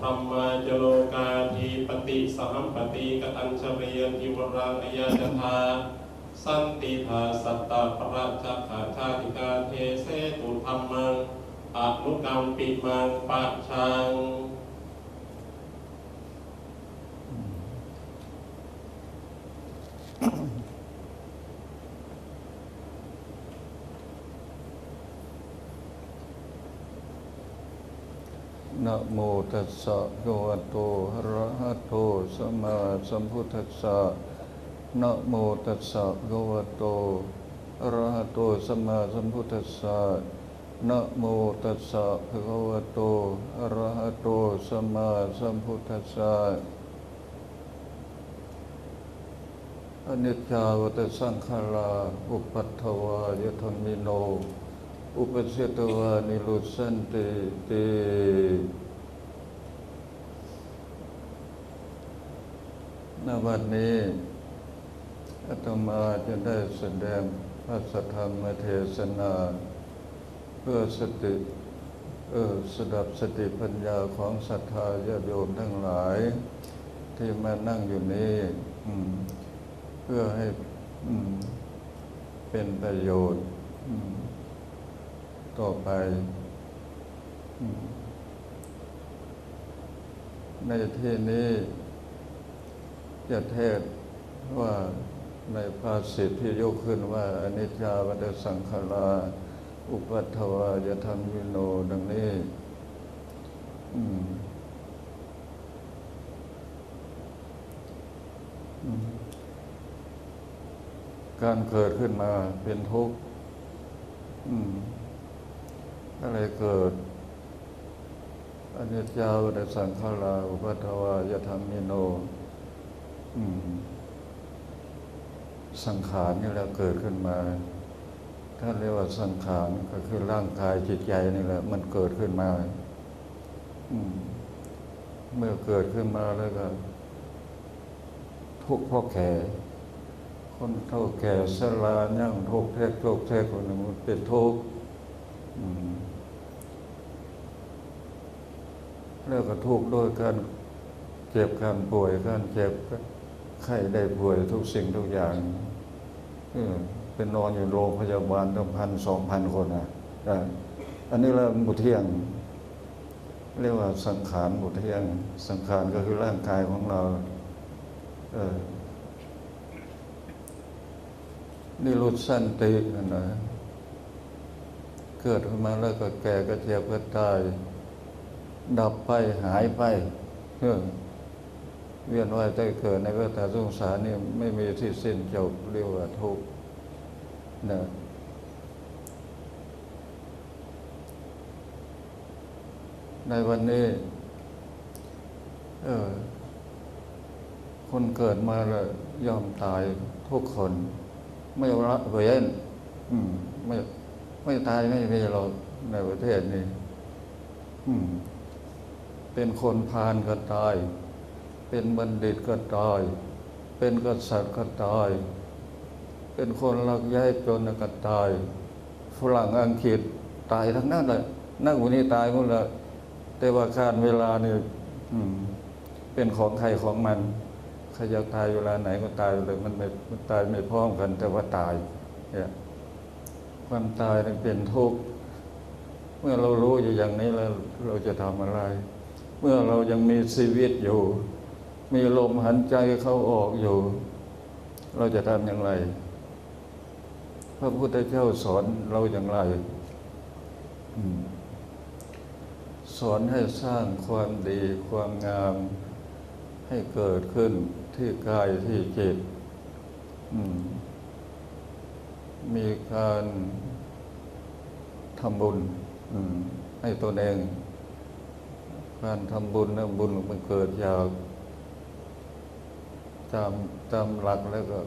ธรรมาจโลกาทีปฏิสัมปติกตัญชเรียนทิวรังอายาจทาสันติภาสัตตาปราชขาชาติกาเทเสตุธรรมังอนุกรรมปิมังปัจชัง นะโมตัสสะภะวะโตอะระหะโตสัมมาสัมพุทธัสสะนะโมตัสสะภะวะโตอะระหะโตสัมมาสัมพุทธัสสะนะโมตัสสะภะคะวะโตอะระหะโตสัมมาสัมพุทธัสสะอนิจจาวัตสังขาราอุปัฏฐวายธรรมิโน อุปเชตวานิรุสันติติ ณวันนี้อาตมาจะได้แสดงพระสธรรมเทศนา เพื่อสติเออสดับสติปัญญาของศรัทธาญาติโยมทั้งหลาย ที่มานั่งอยู่นี้เพื่อให้เป็นประโยชน์ต่อไป ในที่นี้ จะเทศว่าในภาษิตที่ยกขึ้นว่าอนิจจาวัฏสังขาราอุปัฏฐวายธรรมวิโนดังนี้การเกิดขึ้นมาเป็นทุกข์อะไรเกิดอนิจจาวัฏสังขาราอุปัฏฐวายธรรมมิโน สังขารนี่แหละเกิดขึ้นมา ถ้าเรียกว่าสังขารก็คือร่างกายจิตใจนี่แหละ มันเกิดขึ้นมาอมเมื่อเกิดขึ้นมาแล้วก็ ทุกข์เพราะแก่คนเท่าแก่สลายั่งทุกข์แทกทุกข์แทกคนนึงเป็นทุกข์แล้วก็ทุกข์ด้วยการเจ็บการป่วยการเจ็บ ไข้ได้ป่วยทุกสิ่งทุกอย่างเป็นนอนอยู่โรงพยาบาลตั้งพันสองพันคนอะอันนี้เราบุเที่ยง เรียกว่าสังขารบุเที่ยง สังขารก็คือร่างกายของเราเออนี่รุดสั้นตินั่นนะเกิดขึ้นมาแล้วก็แก่ก็เจ็บก็ตาย ดับไปหายไปเออ เวียนว่ายใจเกิดในวัฏสงสารนี่ไม่มีที่สิ้นจบเรียกว่าทุกข์นะในวันนี้ เออ คนเกิดมาแล้วยอมตายทุกคน ไม่ละเว้นอืมไม่ไม่ตายไม่มีหรอในประเทศนี้อืมเป็นคนพาลก็ตาย เป็นบัณฑิตก็ตาย เป็นกษัตริย์ก็ตาย เป็นคนรักย้ายจนก็ตาย ฝรั่งอังกฤษตายทั้งนั้นเลยนั่งวันนี้ตายหมดเลยแต่ว่าการเวลานี่อืมเป็นของใครของมันใครอยากตายเวลาไหนก็ตายเลย มันไม่มันตายไม่พร้อมกัน แต่ว่าตายเนี่ยความตายเป็นทุกข์เมื่อเรารู้อยู่อย่างนี้แล้วเราจะทำอะไร เมื่อเรายังมีชีวิตอยู่ มีลมหันใจเข้าออกอยู่ เราจะทำอย่างไร พระพุทธเจ้าสอนเราอย่างไรอสอนให้สร้างความดีความงามให้เกิดขึ้นที่กายที่จิตมมีการทำบุญให้ตนเอง การทำบุญนะบุญมันเกิดจาก ตามตามหลักแล้วก็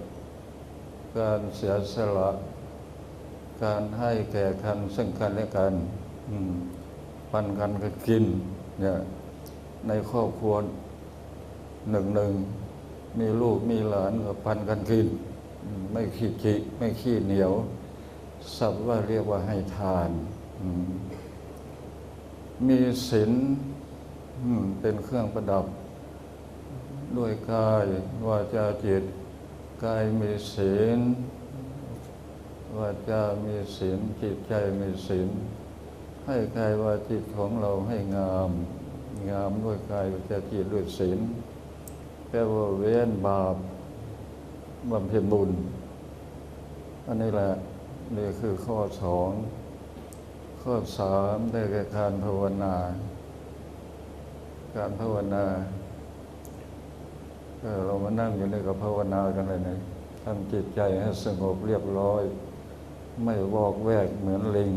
การเสียสละ การให้แก่กันซึ่งกันและกันปันกันก็กินเนี่ยในครอบครัวหนึ่งหนึ่งมีลูกมีหลานก็ปันกันกิน ไม่ขี้จิไม่ขี้เหนียวสับว่าเรียกว่าให้ทาน มีศีลเป็นเครื่องประดับ ด้วยกายวาจาจิต กายมีศีลวาจามีศีลจิตใจมีศีลให้กายวาจิตของเราให้งาม งามด้วยกายวาจาจิตด้วยศีลแปลว่าเว้นบาปบำเพ็ญบุญ อันนี้แหละนี่คือข้อสอง ข้อสามได้แก่การภาวนา การภาวนา เรามานั่งอยู่นี่ก็ภาวนากันเลยนะทำจิตใจให้สงบเรียบร้อย ไม่วอกแวกเหมือนลิง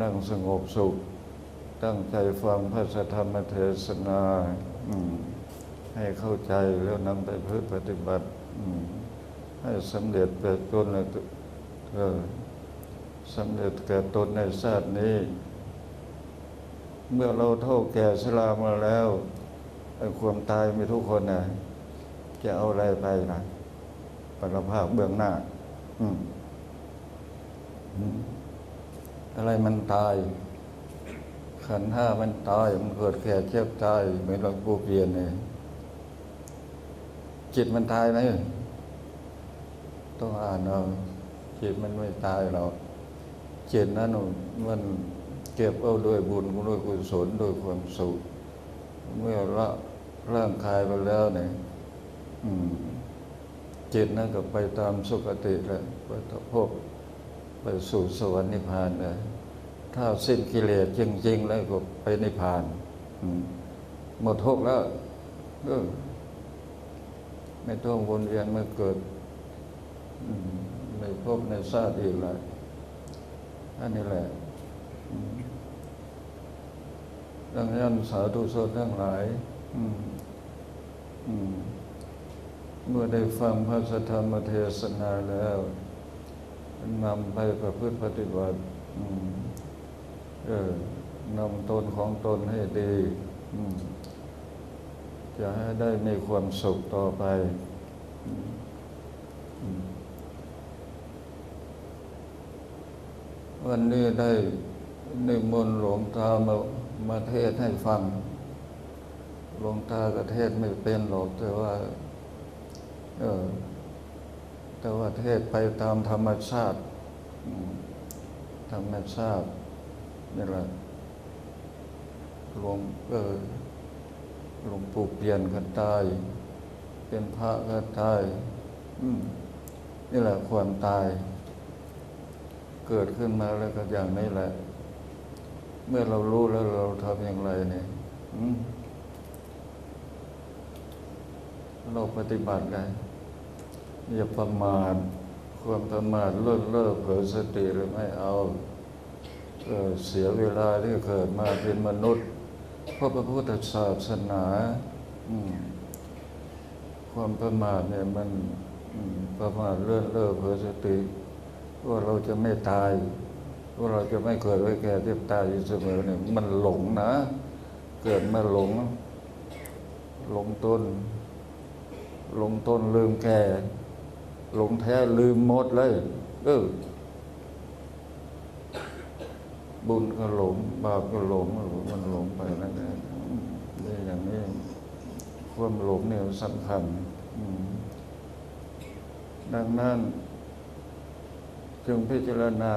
นั่งสงบสุข ตั้งใจฟังพระธรรมเทศนาให้เข้าใจแล้วนำไปพฤติปฏิบัติให้สำเร็จเป็นตนในสำเร็จแก่ตนในชาตินี้ เมื่อเราเท่าแก่ชรามาแล้ว ความตายมีทุกคนนะจะเอาอะไรไปนะปรภาคเบื้องหน้า อืมอะไรมันตาย ขันห้ามันตาย มันเกิดแก่เจ็บตายเหมือนหลวงปู่เปลี่ยนเนี่ยจิตมันตายไหมต้องอ่านเอาจิตมันไม่ตายหรอกจิตนั้นมันเก็บเอาด้วยบุญด้วยกุศลด้วยความสุขเมื่อละ ร่างกายไปแล้วเนี่ยจิตนั้นก็ไปตามสุคติแล้วไปตพบไปสู่สวรรค์นิพพานเลยถ้าสิ้นกิเลสจริง ๆ แล้วก็ไปนิพพานหมดทุกข์แล้วไม่ต้องวนเวียนมาเกิดในภพในชาติอีกแล้วอันนี้แหละดังนั้นสาธุชนทั้งหลาย อืม เมื่อได้ฟังพระสธรรมเทศนาแล้วนำไปประพฤติปฏิบัติออนำตนของตนให้ดีจะให้ได้มีความสุขต่อไปออวันนี้ได้นิมนต์หลวงตามามาเทศให้ฟัง ลงตาก็เทศไม่เป็นหรอกแต่ว่า เออแต่ว่าเทศไปตามธรรมชาติอืมธรรมชาตินี่แหละหลวงเออหลวงปู่เปลี่ยนกันตาย เป็นพระก็ตายอืมนี่แหละความตาย เกิดขึ้นมาแล้วก็อย่างนี้แหละ เมื่อเรารู้แล้วเราทำอย่างไรเนี่ย อืม เราปฏิบัติไงอย่าประมาทความประมาทเลิศเลิศเผลอสติหรือไม่เอาเสียเวลาที่เกิดมาเป็นมนุษย์เพราะพระพุทธศาสนาความประมาทเนี่ยมันประมาทเลิศเลิศเผลอสติว่าเราจะไม่ตายว่าเราจะไม่เกิดไว้แก่เจ็บตายอยู่เสมอเนี่ยมันหลงนะ เกิดมาหลง หลงต้น ลงต้นลืมแก่หลงแท้ลืมหมดเลยเออบุญก็หลงบาปก็หลงมันหลงไปนั่นเองนี่อย่างนี้ความหลงเนี่ยสำคัญดังนั้น จึงพิจารณา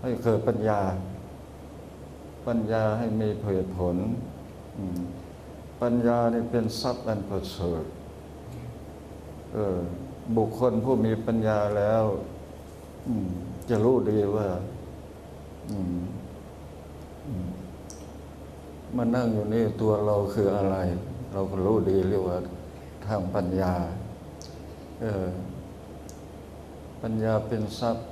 ให้เกิดปัญญา ปัญญาให้มีเหตุผล อืม ปัญญานี่เป็นทรัพย์อันประเสริฐเออบุคคลผู้มีปัญญาแล้วจะรู้ดีว่ามานั่งอยู่นี่ตัวเราคืออะไร เราก็รู้ดีเรียกว่าทางปัญญาเออปัญญาเป็นทรัพย์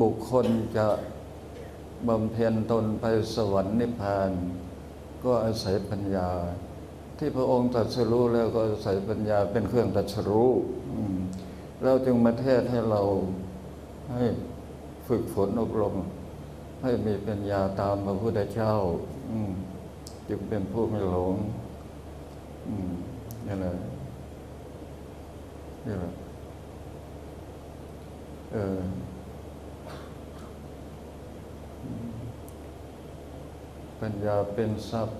บุคคลจะบำเพ็ญตนไปสวรรค์นิพพาน ก็อาศัยปัญญา ที่พระองค์ตรัสรู้แล้วก็อาศัยปัญญาเป็นเครื่องตรัสรู้เราจึงมาเทศให้เราให้ฝึกฝนอบรม ให้มีปัญญาตามพระพุทธเจ้าจึงเป็นผู้ไม่หลงนี่แหละนี่แหละเออ ปัญญาเป็นทรัพย์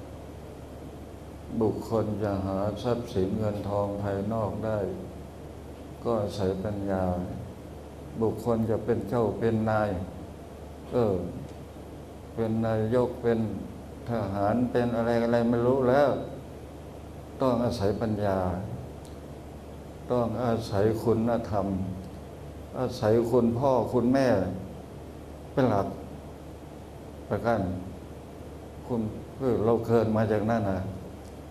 บุคคลจะหาทรัพย์สินเงินทองภายนอกได้ ก็อาศัยปัญญา บุคคลจะเป็นเจ้าเป็นนาย เออ เป็นนายกเป็นทหารเป็นอะไรอะไรไม่รู้แล้ว ต้องอาศัยปัญญา ต้องอาศัยคุณธรรม อาศัยคุณพ่อคุณแม่เป็นหลักประกัน คุณเราเกิดมาจากนั่นนะ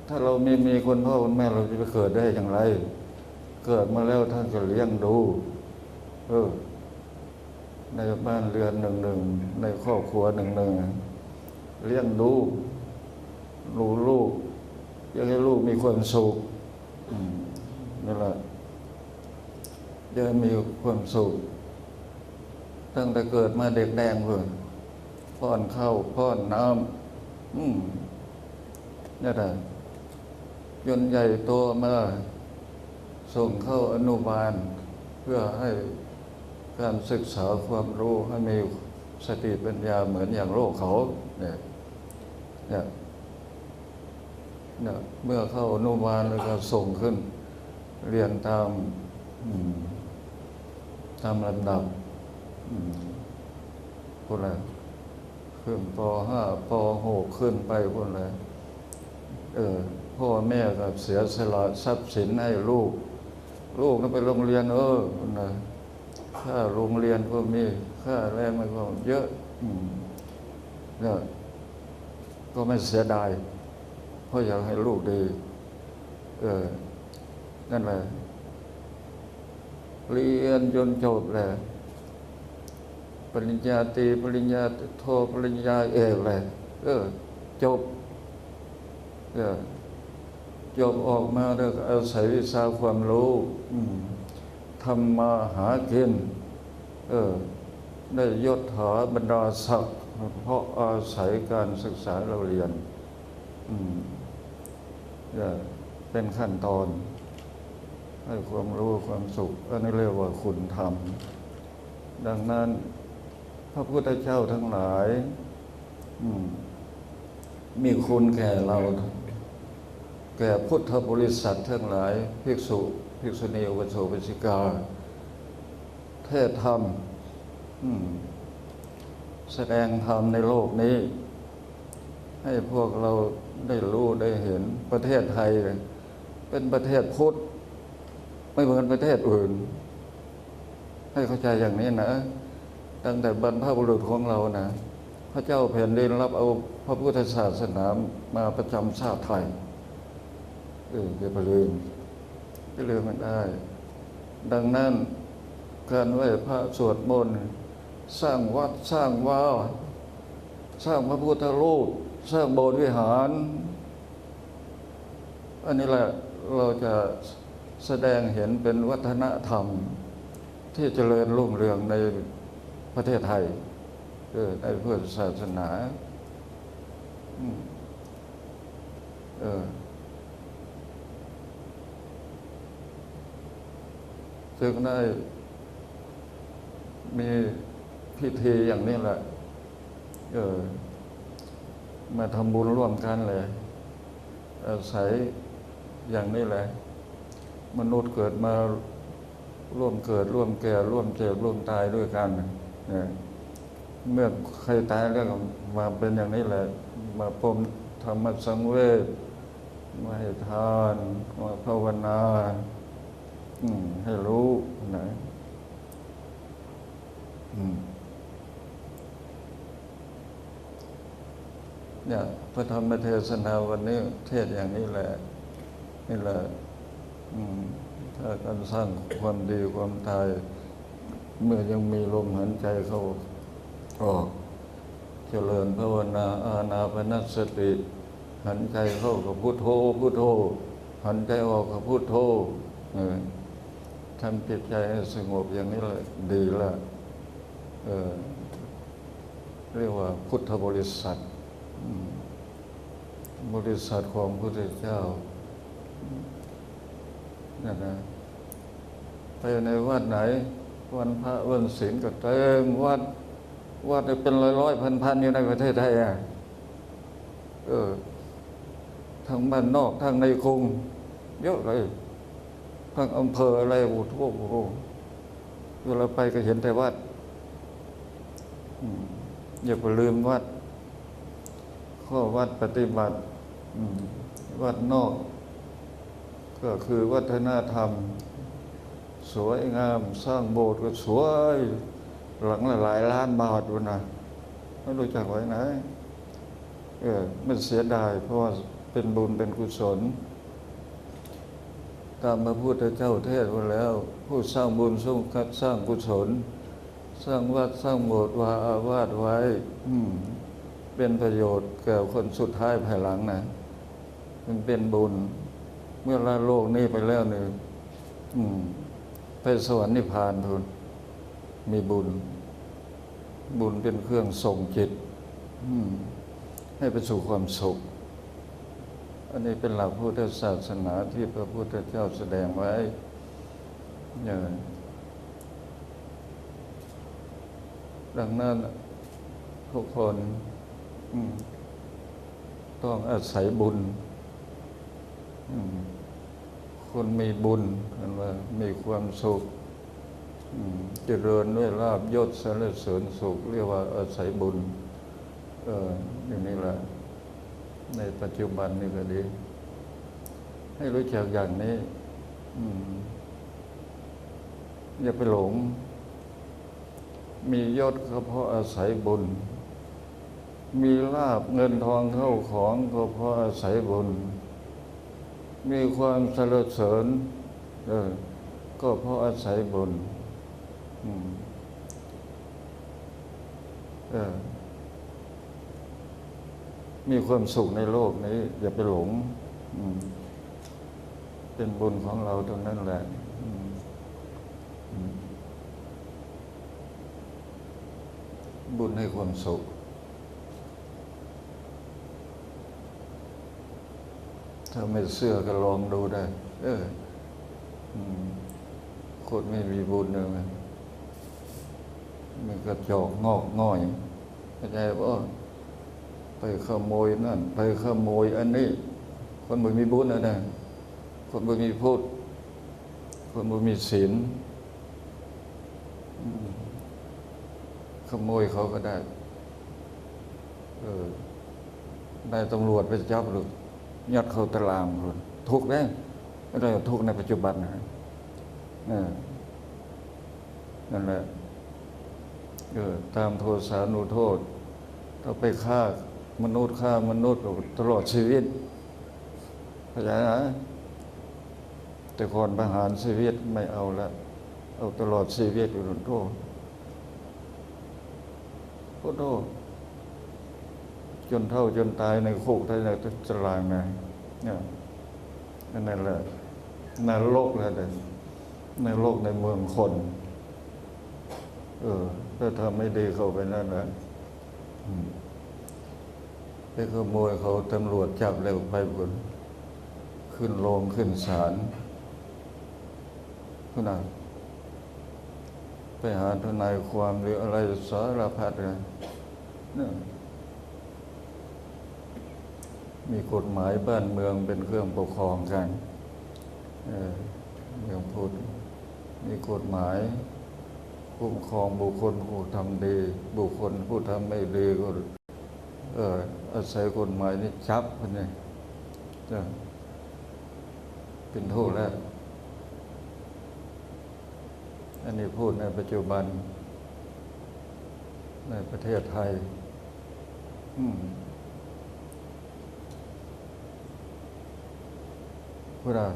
ถ้าเราไม่มีคุณพ่อคุณแม่เราจะไปเกิดได้อย่างไร เกิดมาแล้วท่านก็เลี้ยงดูเออในบ้านเรือนหนึ่งหนึ่งในครอบครัวหนึ่งหนึ่งเลี้ยงดูดูลูกอยากให้ลูกมีความสุขนี่แหละอยากให้มีความสุขตั้งแต่เกิดมาเด็กแดงเลยป้อนข้าวป้อนน้ำ อืมนี่แหละจนใหญ่โตมาส่งเข้าอนุบาล เพื่อให้การศึกษาความรู้ให้มีสติปัญญาเหมือนอย่างโลกเขาเนี่ยเนี่ยเนี่ยเมื่อเข้าอนุบาลแล้วก็ส่งขึ้น เรียนตามอืมตามลำดับอืมคนละ ขึ้นปห้าปหกขึ้นไปคนละเออพ่อแม่ก็เสียสละทรัพย์สินให้ลูก ลูกก็ไปโรงเรียนเออคนละค่าโรงเรียนพวก็มีค่าแรงมันก็เยอะอืมเนี่ยก็ไม่เสียดาย เพราะอยากให้ลูกดี เออ นั่นแหละเรียนจนจบเลย ปริญญาตรีปริญญาโทปริญญาเอกเลยเออจบเออจบออกมาแล้วอาศัยวิชาความรู้ทำมาหากินเออได้ยศถาบรรดาศักดิ์เพราะอาศัยการศึกษาเราเรียนอืมเนี่ยเป็นขั้นตอน ให้ความรู้ความสุข อันนี้เรียกว่าคุณธรรม ดังนั้น พระพุทธเจ้าทั้งหลายมีคุณแก่เรา แก่พุทธบริษัททั้งหลายภิกษุภิกษุณีอุปสมบสิกา เทศธรรมมแสดงธรรมในโลกนี้ ให้พวกเราได้รู้ได้เห็นประเทศไทย เป็นประเทศพุทธ ไม่เหมือนประเทศอื่น ให้เข้าใจอย่างนี้นะ ตั้งแต่บรรพบุรุษของเรานะ พระเจ้าแผ่นดินรับเอาพระพุทธศาสนามาประจำชาติไทย เอออย่าไปลืมไม่ลืมมันได้ ดังนั้นการไหว้พระสวดมนต์สร้างวัดสร้างว่าสร้างพระพุทธรูปสร้างโบสถ์วิหาร อันนี้แหละเราจะแสดงเห็นเป็นวัฒนธรรมที่เจริญรุ่งเรืองใน ประเทศไทยเออในเพื่อศาสนาเออจึงได้มีพิธีอย่างนี้แหละ เออ มาทำบุญร่วมกันเลย อาศัยอย่างนี้แหละ มนุษย์เกิดมาร่วมเกิดร่วมแก่ ร่วมเจ็บร่วมตายด้วยกัน เมื่อใครตายแล้วมาเป็นอย่างนี้แหละ มาพรมธรรมสังเวชมาให้ทานมาภาวนาให้รู้นะเนี่ยพระธรรมเทศนาวันนี้เทศอย่างนี้แหละนี่แหละถ้าการสร้างความดีความตาย เมื่อยังมีลมหายใจเข้าออก เจริญภาวนาอานาปนสติหันใจเข้ากับพุทโธพุทโธหันใจออกกับพุทโธเออทำจิตใจให้สงบอย่างนี้เลยดีละเออเรียกว่าพุทธบริษัท บริษัทของพระพุทธเจ้านั่นนะไปในวัดไหน วันพระวันศีลก็เต็มวัดวัดเป็นร้อยร้อยพันพันๆอยู่ในประเทศไทยอะเออทั้งบ้านนอกทั้งในกรุงเยอะเลยทั้งอำเภออะไรโอ้โหโอ้โหเวลาไปก็เห็นแต่วัดอย่าไปลืมวัด ข้อวัดปฏิบัติวัดนอก ก็คือวัฒนธรรม สวยงาม สร้างโบสถ์ก็สวย หลังละหลายล้านบาทวะนะไม่รู้จักไว้ไหนเออมันเสียดาย เพราะว่าเป็นบุญเป็นกุศล ตามพระพุทธเจ้าเทศไว้แล้ว ผู้สร้างบุญสร้างกัดสร้างกุศล สร้างวัดสร้างโบสถ์วาอาวาสไว้อืมเป็นประโยชน์แก่คนสุดท้ายภายหลังนะมันเป็นบุญ เมื่อละโลกนี้ไปแล้วเนี่ยอืม ไปสวรรค์นิพพานทุนมีบุญ บุญเป็นเครื่องส่งจิตให้ไปสู่ความสุข อันนี้เป็นหลักพุทธศาสนาที่พระพุทธเจ้าแสดงไว้เนี่ยดังนั้นทุกคนต้องอาศัยบุญ อืม คนมีบุญกันว่ามีความสุขเจริญด้วยลาบยศสรรเสริญสุข เรียกว่าอาศัยบุญเอออย่างนี้แหละในปัจจุบันนี่ก็ดี ให้รู้จักอย่างนี้อืมอย่าไปหลง มียศก็เพราะอาศัยบุญ มีลาบเงินทองเข้าของก็เพราะอาศัยบุญ มีความสรรเสริญเออก็เพราะอาศัยบุญมเออมีความสุขในโลกนี้ อย่าไปหลงเป็นบุญของเราตรงนั้นแหละบุญให้ความสุข ถ้าไม่เชื่อก็ลองดูได้ เออคนไม่มีบุญเลยมันมันกระจอกงอกง่อยเข้าใจป่ะไปขโมยนั่น ไปขโมยอันนี้ คนไม่มีบุญนะนะคนไม่มีพุทธคนไม่มีศีลขโมยเขาก็ได้ เออได้ตำรวจไปจับหรือ ยัดเขาตารางคนทุกได้ไม่ได้ทุกในปัจจุบันนะนั่นแหละเออตามโทษานุโทษถ้าไปฆ่ามนุษย์ฆ่ามนุษย์ตลอดชีวิตเข้าใจนะแต่ก่อนประหารชีวิตไม่เอาละเอาตลอดชีวิตอยู่โทษโทษ จนเท่าจนตายในคุกในตารางนะเนี่ยนั่นแหละในรกแล้วเด็ในโลกในเมืองคน เออ ถ้าทำไม่ดีเขาไปนั่นแหละไปขโมยเขาตำรวจจับเร็วไปบนขึ้นโรงขึ้นศาลขนาดไปหาทนายความหรืออะไรสารพัดเลยเนี่ย มีกฎหมายบ้านเมืองเป็นเครื่องปกครองกันเออเมืองพุทธมีกฎหมายคุ้มครองบุคคลผู้ทำดี บุคคลผู้ทำไม่ดีก็เอออาศัยกฎหมายนี่จับมันนี่จะเป็นโทษแล้ว อันนี้พูดในปัจจุบันในประเทศไทย อืม พูดอะ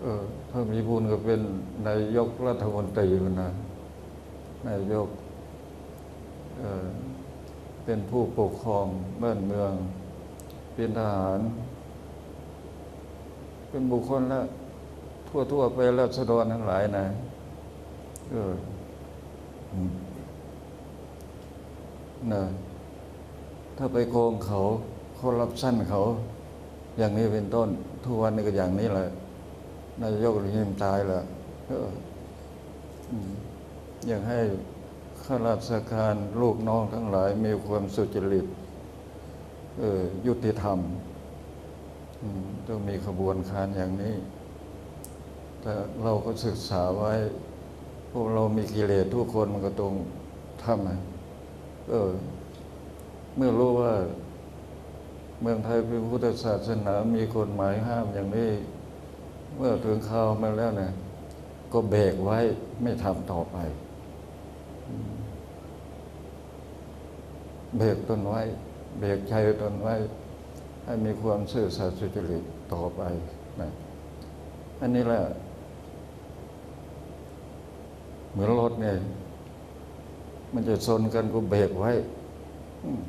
เออถ้ามีบุญก็เป็นนายกรัฐมนตรีมันนะนายกเออเป็นผู้ปกครองบ้านเมือง เป็นทหาร เป็นบุคคลละทั่วทั่วๆไปแล้วสดรทั้งหลายนะเอออืมนะ ถ้าไปโกงเขาเขารับสั้นเขา อย่างนี้เป็นต้น ทุกวันนี้ก็อย่างนี้แหละนายกยิมตายละอยังให้ข้าราชการลูกน้องทั้งหลาย มีความสุจริตเออยุติธรรมต้องมีขบวนการอย่างนี้ แต่เราก็ศึกษาไว้ พวกเรามีกิเลสทุกคนมันก็ตรงทำนะเออ เมื่อรู้ว่าเมืองไทยเป็นพุทธศาสนามีกฎหมายห้ามอย่างนี้ เมื่อถึงข่าวมาแล้วเนี่ยก็เบรกไว้ไม่ทำต่อไป เบรกตนไว้ เบรกใจตนไว้ ให้มีความซื่อสัตย์สุจริตต่อไปนะอันนี้แหละ เหมือนรถเนี่ย มันจะชนกันก็เบรกไว้ อืม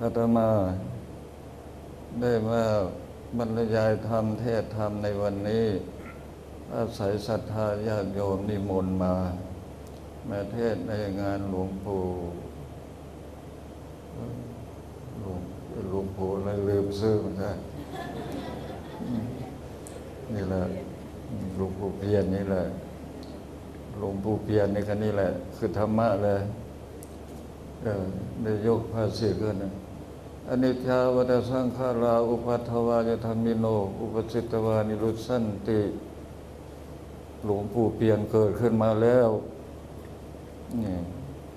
อาตมาได้มาบรรยายธรรมเทศธรรมในวันนี้ อาศัยศรัทธาญาติโยมนิมนต์มา มาเทศในงานหลวงปู่หลวงหลวงปู่อะไรลืมซื้อมันได้นี่แหละหลวงปู่เพียรนี่แหละหลวงปู่เพียรนี่คันนี่แหละ คือธรรมะเลยเออได้ยกภาษีขึ้นนะ อนิจจาวัสังขาราอุปัฏฐวายธรรมิโน อุปสิตวานิรุสสันติ หลวงปู่เปลี่ยนเกิดขึ้นมาแล้วนี่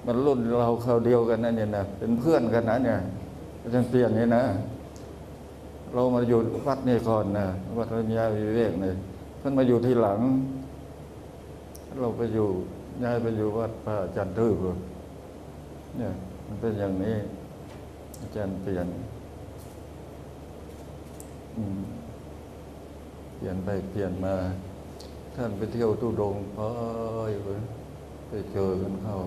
มันรุ่นเราเขาวเดียวกันนั่นเนี่ยนะเป็นเพื่อนกันนะเนี่ยอาจารย์เปลี่ยนนี่นะ เรามาอยู่วัดนี่ก่อนนะวัดระยาวิเวกเนี่ยเพิ่นมาอยู่ที่หลัง เราไปอยู่ย้ายไปอยู่วัดพระอาจารย์ตื้อเนี่ยมันเป็นอย่างนี้ อาจารย์เปลี่ยนเปลี่ยนไปเปลี่ยนมา ท่านไปเที่ยวตุดงพอยไปไปเจอกันเข้า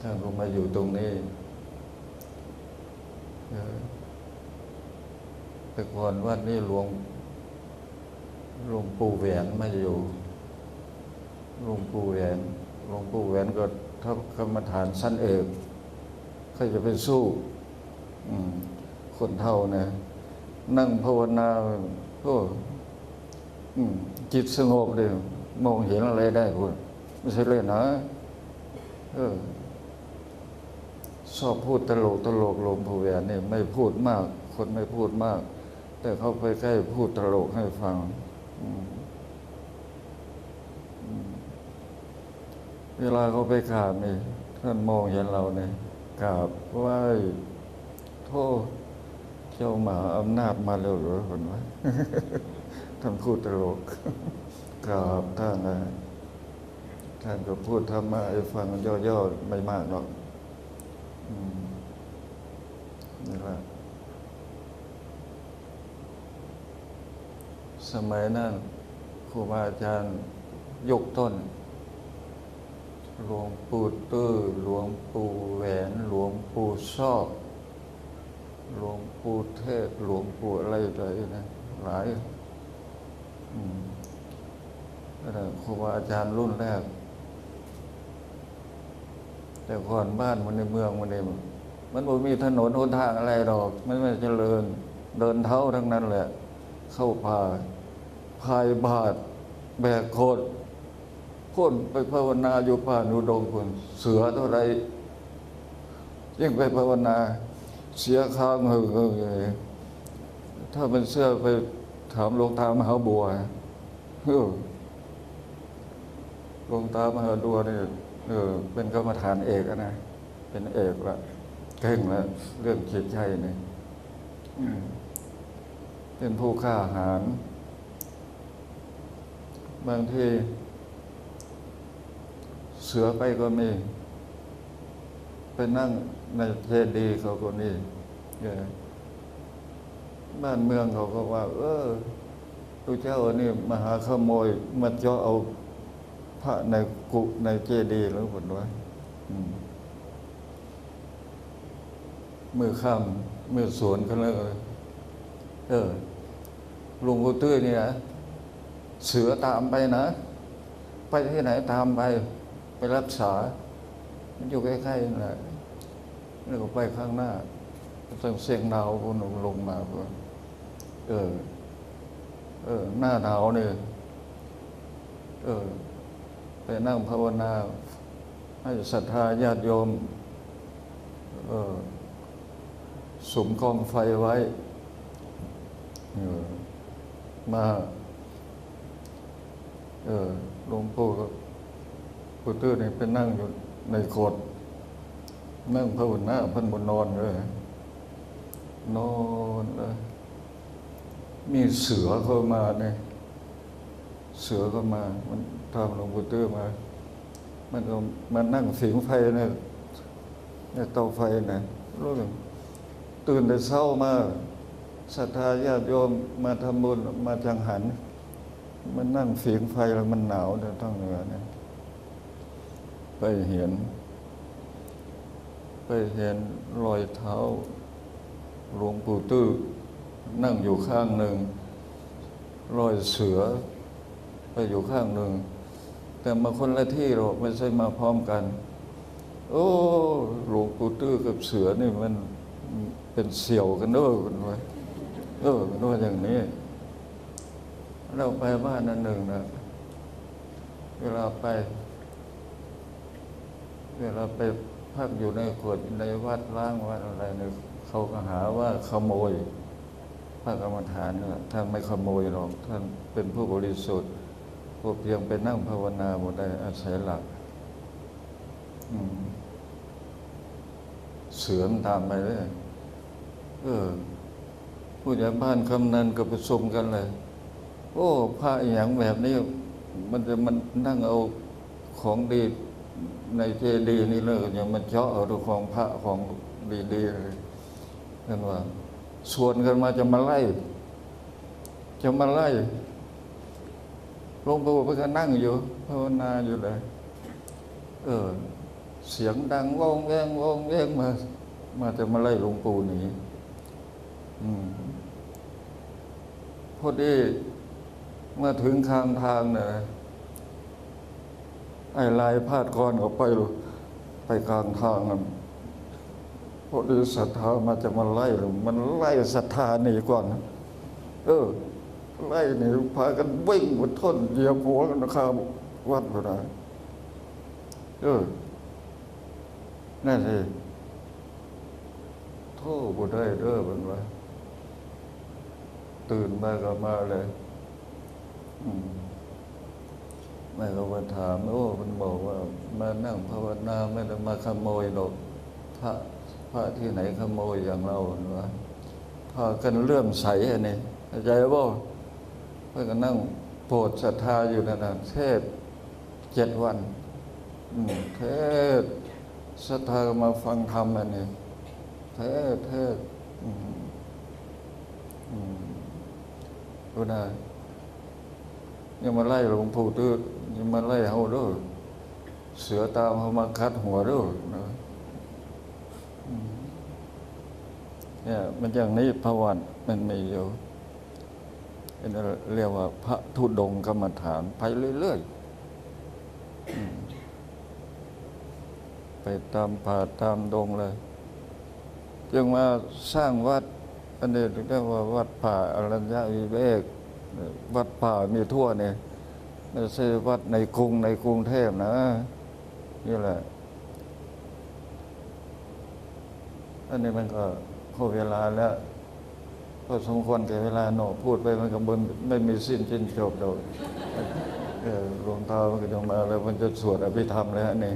ท่านก็มาอยู่ตรงนี้เออแต่ก่อนวัดนี้หลวงหลวงปู่แหวนมาอยู่หลวงปู่แหวนหลวงปู่แหวนก็ทับกรรมฐานสั้นเอกใครจะไปสู้ คนเท่านะ นั่งภาวนาโอ้จิตสงบเลยมองเห็นอะไรได้คุณไม่ใช่เล่นะเออชอบพูดตลกตลกลวงปู่แหวนเนี่ยไม่พูดมาก คนไม่พูดมาก แต่เขาไปใกล้พูดตลกให้ฟังเวลาเขาไปกราบนี่ท่านมองเห็นเราเนี่ยกราบไหว้ โทษเจ้าหมาอำนาจมาแล้วเหรอคนวะท่านพูดตลกกราบท่านนะท่านก็พูดธรรมะให้ฟังย่อๆไม่มากหรอกอืมนี่แหละสมัยนั้นครูบาอาจารย์ยกต้น หลวงปู่ตื้อหลวงปู่แหวน หลวงปู่ชอบ หลวงปู่เทศ หลวงปู่อะไรต่อะไรนะหลายนั่นแหละครูบาอาจารย์รุ่นแรก แต่ก่อนบ้านมันในเมืองมันเนี่ยมันไม่มีถนนหนทางอะไรหรอก มันไม่เจริญ เดินเท้าทั้งนั้นแหละ เข้าป่าพายบาท แบกโคตพ่นไปภาวนาอยู่ป่านุดงคนเสือเท่าไรยิ่งไปภาวนา เสียข้างเฮอเลยถ้าเป็นเสื้อไปถามลงตามหาบัวลงตามหาบัวเนี่ยเออเป็นกรรมฐานเอกนะเป็นเอกละเก่งละเรื่องจิตใจเนี่ยอืมเป็นผู้ฆ่าอาหาร บางทีเสือไปก็มี ไปนั่ง ในเจดีเขาก็นี่บ้านเมืองเขาก็ว่า เออตัวเจ้านี่มาหาขโมยมาเจาะเอาพระในกุในเจดีย์แล้วผลว่าอืมมือข้ามมือสวนกันเลยเออลุงกูตื้อนี่นะเสือตามไปนะ ไปที่ไหนตามไป ไปรักษา มันอยู่ใกล้ๆนั่นแหละ แล้วก็ไปข้างหน้าต้องเสียงดาวพวกหนุ่มลงมาเออ เออ หน้าหนาวเนี่ยเออ ไปนั่งภาวนา ให้ศรัทธาญาติโยม เออสมกองไฟไว้ เออ มา เออหลวงปู่ก็ปู่ตื้อนี่ไปนั่งอยู่ในโกด นั่งภาวนาเพันบนนอนเลยนอนเลยมีเสือเข้ามาเนี่ยเสือเข้ามา มันทำหลวงปู่ตื้อมา มันก็มานั่งสิงไฟเนี่ยในเตาไฟเนี่ยรู้สึกตื่นแต่เช้ามาศรัทธาญาติโยมมาทำบุญมาจังหัน มันนั่งฝียงไฟแล้วมันหนาวเนี่ยทั้งเหนือเนี่ยไปเห็น ไปเห็นรอยเท้าหลวงปู่ตื้อนั่งอยู่ข้างหนึ่ง รอยเสือไปอยู่ข้างหนึ่ง แต่มาคนละที่หรอกไม่ใช่มาพร้อมกัน โอ้หลวงปู่ตื้อกับเสือนี่มันเป็นเสี่ยวกันเด้อกันไว้เออกันว่าอย่างนี้ เราไปบ้านนั้นหนึ่งนะเวลาไป เวลาไป พักอยู่ในขวดในวัดล้างวัดอะไรเนี่ยเขาก็หาว่าขโมยพระกรรมฐานเนี่ยท่านไม่ขโมยหรอกท่านเป็นผู้บริสุทธิ์พวกเพียงไปนั่งภาวนาหมดได้อาศัยหลักเสื่อมตามไปเลยเออผู้ใหญ่บ้านคำนันก็ประชุมกันเลย โอ้พระอย่างแบบนี้ มันจะมันนั่งเอาของดี ในเจดีย์นี่เลยอย่างมันเจาะเอาของพระของดีๆเลยนั่นว่าชวนกันมาจะมาไล่ จะมาไล่หลวงปู่เพิ่งนั่งอยู่ภาวนาอยู่เลยเออ เสียงดังว่องแวงว่องแวงมา มาจะมาไล่หลวงปู่หนีอืมพอดีมื่อถึงข้างทางเนี่ย ไอ้ลายพาดกรออกไปหรอไปกลางทางพอดีศรัทธามาจะมาไล่หรอมันไล่ศรัทธาหนีก่อน เออ ไล่หนีพากันวิ่งบนท่นเหยียบหัวกันนะครับวัดไปไหนเออนั่นสิโทษบ่ได้เด้อมันว่าตื่นมาก็มาเลย อืม แม่ก็มาถามโอ้มันบอกว่ามานั่งภาวนาไม่ได้มาขโมยหรอกพระพระที่ไหนขโมยอย่างเรามันว่าพากันเลื่อมใสอันนี้ใจบ่เพื่อนก็นั่งโปรดศรัทธาอยู่นั่นนะเทศเจ็ดวันเทศศรัทธามาฟังธรรมอันนี้เทศเทศอืมอืมดูนะยังมาไล่หลวงปู่ตื้อ ยังมาไล่เฮาด้วยเสือตามเขามาคัดหัวด้วยนะเนี่ยมันอย่างนี้พระวันมันมีอยู่เป็นเรียกว่า พระธุดงค์กรรมฐานไปเรื่อยๆ ไปตามป่าตามดงเลย จึงมาสร้างวัด อันนี้เรียกว่าวัดป่าอรัญญาวิเวก วัดป่ามีทั่วเนี่ย ซื้อวัดในกรุงในกรุงเทพนะนี่แหละอันนี้มันก็พอเวลาแล้วก็สมควรแก่เวลาโนพูดไปมันก็บนไม่มีสิ้นสิ้นจบดอกหลวงตามันก็จะมาแล้วมันจะสวดอภิธรรมแล้วนี่